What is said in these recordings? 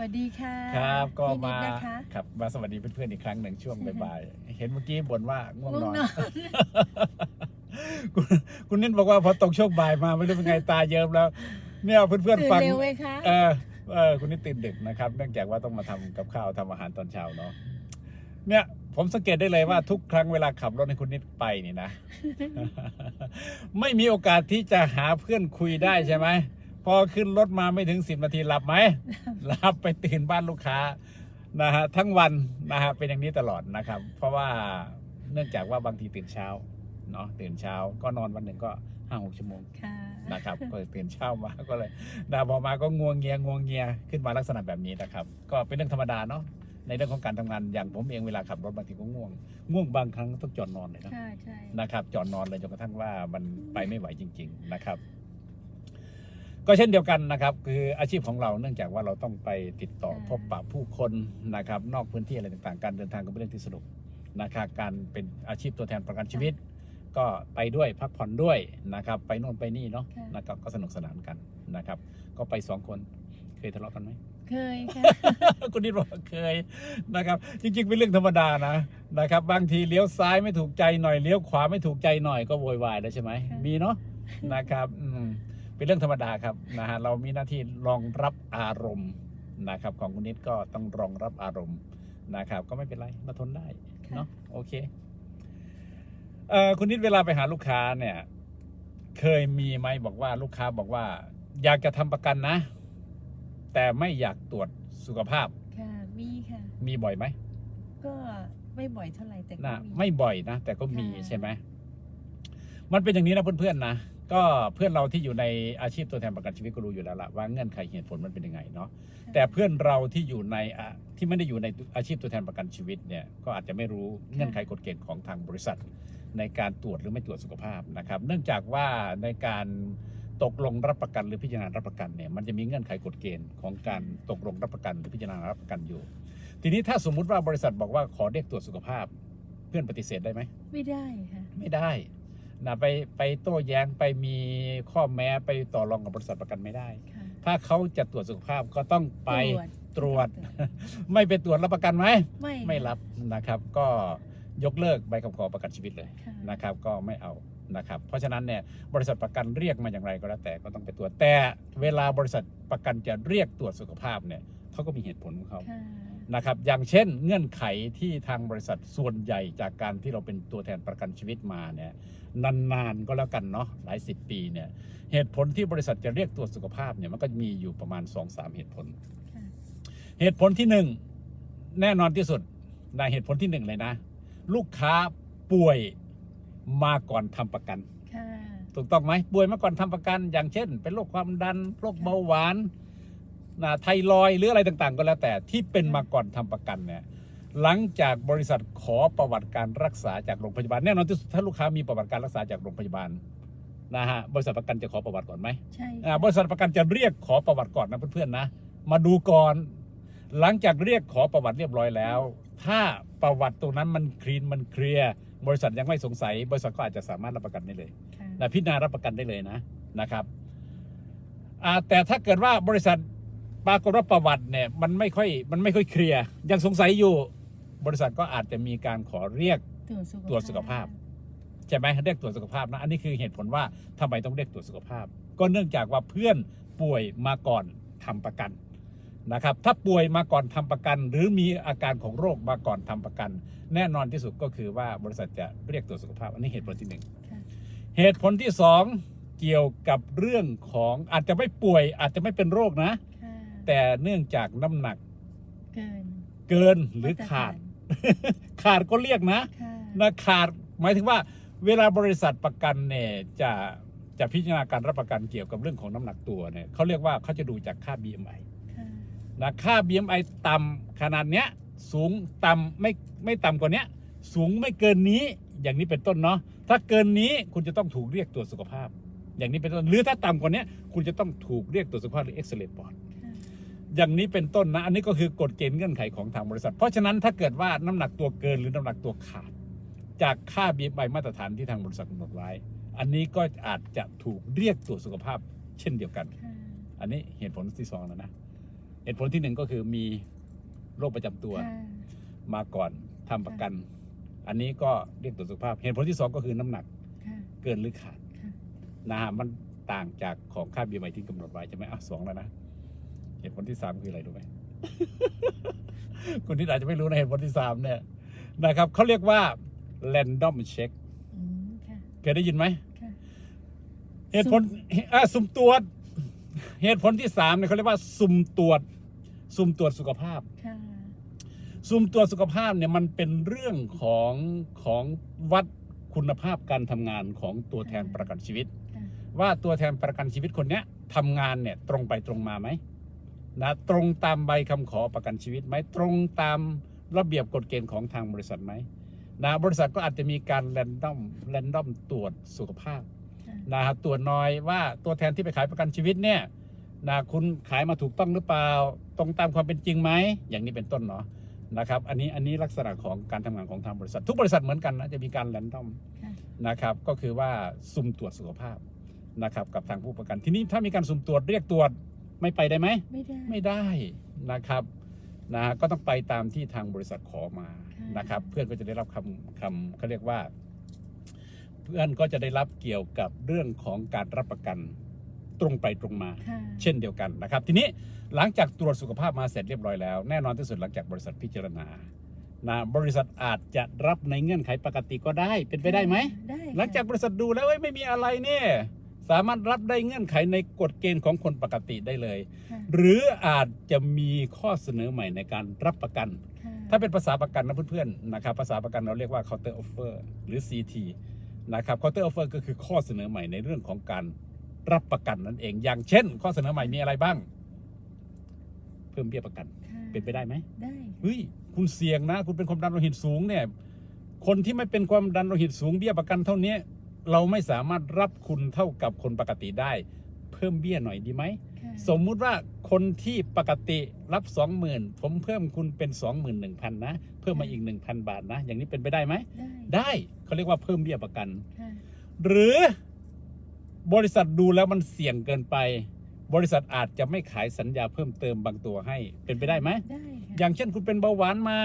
วัสดีค่ะครับก็พี่นิมาดนะคะครับมาสวัสดีเพื่อนๆอีกครั้งหนึ่งช่วงบ่ายๆเห็นเมื่อกี้บ่นว่าง่วงง่วงนอนนอนคุณคุณนิ่นบอกว่าพอตกช่วงบ่ายมาไม่รู้เป็นไงตาเยิ้มแล้ว เนี่ยเพื่อนตื่นๆฟังเร็วไหมคะเออเออคุณนิ่ตื่นดึกนะครับ เนื่องจากว่าต้องมาทำกับข้าวทำอาหารตอนเช้าเนาะเนี่ยผมสังเกตได้เลยว่าทุกครั้งเวลาขับรถให้คุณนิดไปนี่นะ ไม่มีโอกาสที่จะหาเพื่อนคุยได้ใช่ไหมพ อขึ้นรถมาไม่ถึงสิบนาทีหลับไหมหลับไปตื่นบ้านลูกค้านะฮะทั้งวันนะฮะเป็นอย่างนี้ตลอดนะครับ เพราะว่าเนื่องจากว่าบางทีตื่นเช้าเนาะตื่นเช้าก็นอนวันหนึ่งก็ห้าหกชั่วโมงค่ะนะครับก็ตื่นเช้ามาก็เลยนะพอมาก็งวงเงียงวงเงียขึ้นมาลักษณะแบบนี้นะครับ ก็เป็นเรื่องธรรมดาเนาะในเรื่องของการทำงานอย่างผมเองเวลาขับรถบางทีก็ง่วง ง่วงบางครั้งต้องจอดนอนเลยนะใช่ใช่นะครับ จอดนอนเลยจนกระทั่งว่ามันไปไม่ไหวจริง ๆ นะครับ ก็เช่นเดียวกันนะครับ คืออาชีพของเราเนื่องจากว่าเราต้องไปติดต่อพบปะผู้คนนะครับ นอกพื้นที่อะไรต่างๆ การเดินทางก็เป็นเรื่องที่สนุกนะครับการเป็นอาชีพตัวแทนประกันชีวิต ก็ไปด้วยพักผ่อนด้วยนะครับ ไปโน่นไปนี่เนาะนะครับก็สนุกสนานกันนะครับ ก็ไปสองคนเคยทะเลาะกันไหม เคยค่ะ คุณนิดบอกว่าเคยนะครับ จริงๆเป็นเรื่องธรรมดานะนะครับ บางทีเลี้ยวซ้ายไม่ถูกใจหน่อยเลี้ยวขวาไม่ถูกใจหน่อยก็โวยวายแล้วใช่ไหมค่ะ มีเนาะนะครับอืม เป็นเรื่องธรรมดาครับนะฮะเรามีหน้าที่รองรับอารมณ์นะครับ ของคุณนิดก็ต้องรองรับอารมณ์นะครับ ก็ไม่เป็นไรมาทนได้เนาะโอเคเอ่อคุณนิดเวลาไปหาลูกค้าเนี่ย เคยมีไหมบอกว่าลูกค้าบอกว่า อยากจะทำประกันนะ แต่ไม่อยากตรวจสุขภาพค่ะมีค่ะ มีบ่อยไหมก็ไม่บ่อยเท่าไหร่แต่ก็นะมีไม่บ่อยนะแต่ก็มีค่ะใช่ไหมมันเป็นอย่างนี้นะเพื่อนๆนะ ก็เพื่อนเราที่อยู่ในอาชีพตัวแทนประกันชีวิตก็รู้อยู่แล้วล่ะว่าเงื่อนไขเหตุผลมันเป็นยังไงเนาะแต่เพื่อนเราที่อยู่ในอะที่ไม่ได้อยู่ในอาชีพตัวแทนประกันชีวิตเนี่ยก็อาจจะไม่รู้เงื่อนไขกฎเกณฑ์ของทางบริษัท ในการตรวจหรือไม่ตรวจสุขภาพนะครับ เนื่องจากว่าในการตกลงรับประกันหรือพิจารณารับประกันเนี่ยมันจะมีเงื่อนไขกฎเกณฑ์ของการตกลงรับประกันหรือพิจารณารับประกันอยู่ ทีนี้ถ้าสมมุติว่าบริษัทบอกว่าขอเรียกตรวจสุขภาพ เพื่อนปฏิเสธได้ไหมไม่ได้ค่ะไม่ได้ นะไปไปโต้แย้งไปมีข้อแม้ไปต่อรองกับบริษัทประกันไม่ได้ ค่ะถ้าเขาจะตรวจสุขภาพก็ต้องไปตตรวจ ไม่ไปตรวจรับประกันไหม ไม่ไม่รับนะครับก็ยกเลิกใบคำขอประกันชีวิตเลยค่ะนะครับ ก็ไม่เอานะครับ เพราะฉะนั้นเนี่ยบริษัทประกันเรียกมาอย่างไรก็แล้วแต่ก็ต้องไปตรวจแต่เวลาบริษัทประกันจะเรียกตรวจสุขภาพเนี่ยเขาก็มีเหตุผลของเขา ค่ะ นะครับอย่างเช่นเงื่อนไขที่ทางบริษัทส่วนใหญ่จากการที่เราเป็นตัวแทนประกันชีวิตมาเนี่ยนานๆก็แล้วกันเนาะหลายสิบปีเนี่ยเหตุผลที่บริษัทจะเรียกตรวจสุขภาพเนี่ยมันก็มีอยู่ประมาณ 2-3 เหตุผลค่ะเหตุผลที่หนึ่งแน่นอนที่สุดในะเหตุผลที่หนึ่งเลยนะ ลูกค้าป่วยมาก่อนทำประกันค่ะถูกต้องไหมป่วยมาก่อนทำประกัน อย่างเช่น เป็นโรคความดันโรคเบาหวาน นะไทรอยด์หรืออะไรต่างๆ ก็แล้วแต่ที่เป็นมาก่อนทำประกันเนี่ยหลังจากบริษัทขอประวัติการรักษาจากโรงพยาบาลแน่นอนที่สุดถ้าลูกค้ามีประวัติการรักษาจากโรงพยาบาลนะฮะบริษัทประกันจะขอประวัติก่อนไหมใช่อ่าค่ะบริษัทประกันจะเรียกขอประวัติก่อนนะเพื่อนๆนะ มาดูก่อน หลังจากเรียกขอประวัติเรียบร้อยแล้ว ถ้าประวัติตรงนั้นมันคลีนมันเคลียร์บริษัทยังไม่สงสัย บริษัทก็อาจจะสามารถรับประกันได้เลยค่ะนะพิจารณารับประกันได้เลยนะนะครับอ่าแต่ถ้าเกิดว่าบริษัท ปรากฏว่าประวัติเนี่ยมันไม่ค่อยมันไม่ค่อยเคลียร์ยังสงสัยอยู่บริษัทก็อาจจะมีการขอเรียกตรวจสุขตรวจสุขภาพใช่ไหมเรียกตรวจสุขภาพนะอันนี้คือเหตุผลว่าทำไมต้องเรียกตรวจสุขภาพ ก็เนื่องจากว่าเพื่อนป่วยมาก่อนทำประกันนะครับ ถ้าป่วยมาก่อนทำประกัน หรือมีอาการของโรคมาก่อนทำประกัน แน่นอนที่สุดก็คือว่าบริษัทจะเรียกตรวจสุขภาพ อันนี้เหตุผลที่หนึ่งค่ะเหตุผลที่สองเกี่ยวกับเรื่องของอาจจะไม่ป่วยอาจจะไม่เป็นโรคนะค่ะ แต่เนื่องจากน้ำหนักเกินเกินหรือขาด ขาดก็เรียกนะค่ะนะขาดหมายถึงว่า เวลาบริษัทประกันเนี่ยจะจะพิจารณาการรับประกันเกี่ยวกับเรื่องของน้ำหนักตัวเนี่ยเขาเรียกว่าเขาจะดูจากค่า BMI ค่ะนะค่า BMI ต่ำขนาดเนี้ย สูงต่ำไม่ไม่ต่ำกว่าเนี้ย สูงไม่เกินนี้อย่างนี้เป็นต้นเนาะถ้าเกินนี้คุณจะต้องถูกเรียกตรวจสุขภาพ อย่างนี้เป็นต้นหรือถ้าต่ำกว่าเนี้ยคุณจะต้องถูกเรียกตรวจสุขภาพหรือเอ็กซเรย์ปอดค่ะ อย่างนี้เป็นต้นนะ อันนี้ก็คือกฎเกณฑ์เงื่อนไขของทางบริษัท เพราะฉะนั้นถ้าเกิดว่าน้ำหนักตัวเกินหรือน้ำหนักตัวขาด จากค่า BMI มาตรฐานที่ทางบริษัทกำหนดไว้ อันนี้ก็อาจจะถูกเรียกตรวจสุขภาพเช่นเดียวกันค่ะอันนี้เหตุผลที่สองแล้วนะ เหตุผลที่หนึ่งก็คือมีโรคประจำตัวค่ะมาก่อนทำประกัน อันนี้ก็เรียกตรวจสุขภาพ เหตุผลที่สองก็คือน้ำหนักค่ะเกินหรือขาดค่ะนะฮะมันต่างจากของค่าเบียร์ใหม่ที่กำหนดไว้ใช่ไหมอะสองแล้วนะ เหตุผลที่สามคืออะไรรู้ไหมคุณที่อาจจะไม่รู้นะเหตุผลที่สามเนี่ยนะครับเขาเรียกว่า random check อืมค่ะเคยได้ยินไหมค่ะเหตุผลอะสุ่มตรวจ เหตุผลที่สามเนี่ยเขาเรียกว่าสุ่มตรวจ สุ่มตรวจสุขภาพค่ะสุ่มตรวจสุขภาพเนี่ยมันเป็นเรื่องของของวัดคุณภาพการทำงานของตัวแทนประกันชีวิตค่ะว่าตัวแทนประกันชีวิตคนเนี้ยทำงานเนี่ยตรงไปตรงมาไหม นะตรงตามใบคำขอประกันชีวิตไหมตรงตามระเบียบกฎเกณฑ์ของทางบริษัทไหมนะบริษัทก็อาจจะมีการแรนดอมแรนดอมตรวจสุขภาพค่ะนะครับตรวจหน้อยว่าตัวแทนที่ไปขายประกันชีวิตเนี่ยนะคุณขายมาถูกต้องหรือเปล่า ตรงตามความเป็นจริงไหมอย่างนี้เป็นต้นเนาะนะครับอันนี้อันนี้ลักษณะของการทำงานของทางบริษัท ทุกบริษัทเหมือนกันนะจะมีการแรนดอมค่ะนะครับก็คือว่าสุ่มตรวจสุขภาพนะครับกับทางผู้ประกันทีนี้ถ้ามีการสุ่มตรวจเรียกตรวจ ไม่ไปได้ไหมไม่ได้ไม่ได้นะครับนะก็ต้องไปตามที่ทางบริษัทขอมาค่ะนะครับ เพื่อนก็จะได้รับคำคำเขาเรียกว่า เพื่อนก็จะได้รับเกี่ยวกับเรื่องของการรับประกันตรงไปตรงมาค่ะเช่นเดียวกันนะครับ ทีนี้หลังจากตรวจสุขภาพมาเสร็จเรียบร้อยแล้ว แน่นอนที่สุดหลังจากบริษัทพิจารณานะบริษัทอาจจะรับในเงื่อนไขปกติก็ได้เป็นไปได้ไหมได้ค่ะหลังจากบริษัทดูแล้วเอ้ยไม่มีอะไรเนี่ย สามารถรับได้เงื่อนไขในกฎเกณฑ์ของคนปกติได้เลยค่ะหรืออาจจะมีข้อเสนอใหม่ในการรับประกันค่ะถ้าเป็นภาษาประกันนะเพื่อนๆนะครับภาษาประกันเราเรียกว่า counter offer หรือ CT นะครับ counter offer ก็คือข้อเสนอใหม่ในเรื่องของการรับประกันนั่นเอง อย่างเช่น ข้อเสนอใหม่มีอะไรบ้าง เพิ่มเบี้ยประกันค่ะเป็นไปได้ไหมได้เฮ้ยคุณเสี่ยงนะ คุณเป็นความดันโลหิตสูงเนี่ย คนที่ไม่เป็นความดันโลหิตสูงเบี้ยประกันเท่านี้ เราไม่สามารถรับคุณเท่ากับคนปกติได้ เพิ่มเบี้ยหน่อยดีไหมค่ะสมมุติว่าคนที่ปกติรับ 20,000 ผมเพิ่มคุณเป็น 21,000 นะ เพิ่มมาอีก 1,000 บาทนะ อย่างนี้เป็นไปได้ไหม ได้ได้เขาเรียกว่าเพิ่มเบี้ยประกันค่ะหรือบริษัทดูแล้วมันเสี่ยงเกินไป บริษัทอาจจะไม่ขายสัญญาเพิ่มเติมบางตัวให้เป็นไปได้ไหมได้ค่ะอย่างเช่นคุณเป็นเบาหวานมา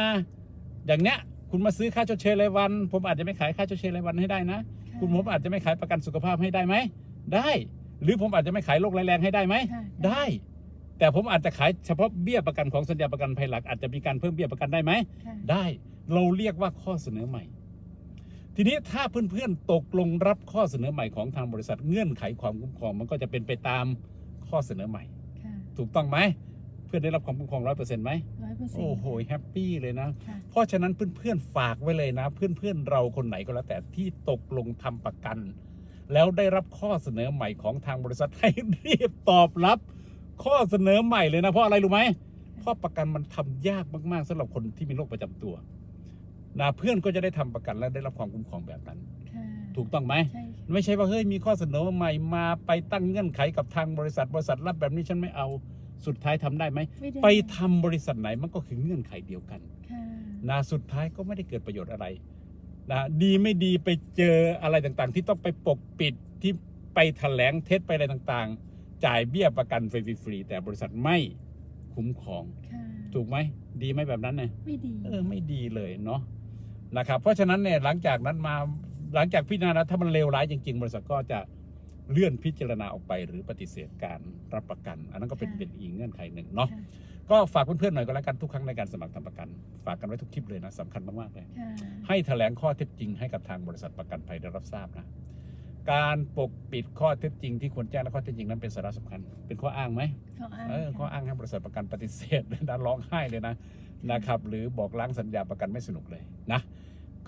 อย่างเนี้ย คุณมาซื้อค่าชดเชยรายวัน ผมอาจจะไม่ขายค่าชดเชยรายวันให้ได้นะะคุณผมอาจจะไม่ขายประกันสุขภาพให้ได้ไหมได้ หรือผมอาจจะไม่ขายโรคร้ายแรงให้ได้ไหมค่ะได้ แต่ผมอาจจะขายเฉพาะเบี้ยประกันของสัญญาประกันภัยหลักอาจจะมีการเพิ่มเบี้ยประกันได้ไหมค่ะได้ เราเรียกว่าข้อเสนอใหม่ ทีนี้ถ้าเพื่อนๆตกลงรับข้อเสนอใหม่ของทางบริษัทเงื่อนไขความคุ้มครองมันก็จะเป็นไปตามข้อเสนอใหม่ค่ะถูกต้องไหมเพื่อนได้รับความคุ้มครองร้อยเปอร์เซ็นต์ไหมร้อยเปอร์เซ็นต์ โอ้โหแฮปปี้เลยนะ ค่ะ เพราะฉะนั้นเพื่อนๆฝากไว้เลยนะ เพื่อนๆเราคนไหนก็แล้วแต่ที่ตกลงทำประกัน แล้วได้รับข้อเสนอใหม่ของทางบริษัทให้รีบตอบรับ ข้อเสนอใหม่เลยนะ เพราะอะไรรู้ไหมเพราะประกันมันทำยากมากๆสำหรับคนที่มีโรคประจำตัวนะเพื่อนก็จะได้ทำประกันและได้รับความคุ้มครองแบบนั้น ค่ะถูกต้องไหม ใช่ค่ะไม่ใช่ว่าเฮ้ยมีข้อเสนอใหม่มาไปตั้งเงื่อนไขกับทางบริษัทบริษัทรับแบบนี้ฉันไม่เอา สุดท้ายทำได้ไหมม่ด้ไปทำบริษัทไหนมันก็คือเงื่อนไขเดียวกันค่ะนะสุดท้ายก็ไม่ได้เกิดประโยชน์อะไรนะดีไม่ดีไปเจออะไรต่างๆ ที่ต้องไปปกปิดที่ไปแถลงเท็จไปอะไรต่างๆ จ่ายเบี้ยประกันฟรีๆแต่บริษัทไม่คุ้มครองค่ะถูกไหมดีไหมแบบนั้นเนี่ยไม่ดีเออไม่ดีเลยเนาะนะครับเพราะฉะนั้นเนี่ยหลังจากนั้นมาหลังจากพิจารณาถ้ามันเลวร้ายจริงๆ บริษัทก็จะ เลื่อนพิจารณาออกไปหรือปฏิเสธการรับประกัน อันนั้นก็เป็นเป็นอีกเงื่อนไขหนึ่งเนาะค่ะ ก็ฝากเพื่อนๆหน่อยก็แล้วกันทุกครั้งในการสมัครทำประกัน ฝากกันไว้ทุกคลิปเลยนะสำคัญมากๆเลย ค่ะให้แถลงข้อเท็จจริงให้กับทางบริษัทประกันภัยได้รับทราบนะ การปกปิดข้อเท็จจริงที่ควรแจ้งและข้อเท็จจริงนั้นเป็นสาระสำคัญ เป็นข้ออ้างไหมข้ออ้างเออข้อค่ะอ้างให้บริษัทประกันปฏิเสธเลยนะร้องไห้เลยนะนะครับ หรือบอกล้างสัญญาประกันไม่สนุกเลยนะ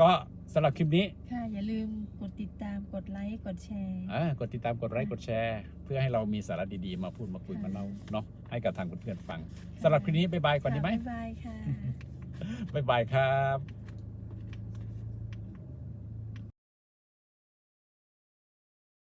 ก็ สำหรับคลิปนี้ค่ะ อย่าลืมกดติดตามกดไลค์กดแชร์ อ่ากดติดตามกดไลค์กดแชร์ เพื่อให้เรามีสาระดีๆ มาพูดมาคุยค่ะมาเล่าเนาะให้กับทางเพื่อนๆฟังสำหรับคลิปนี้บ๊ายบายก่อนดีไหมบ๊ายบายค่ะ บ๊ายบายครับ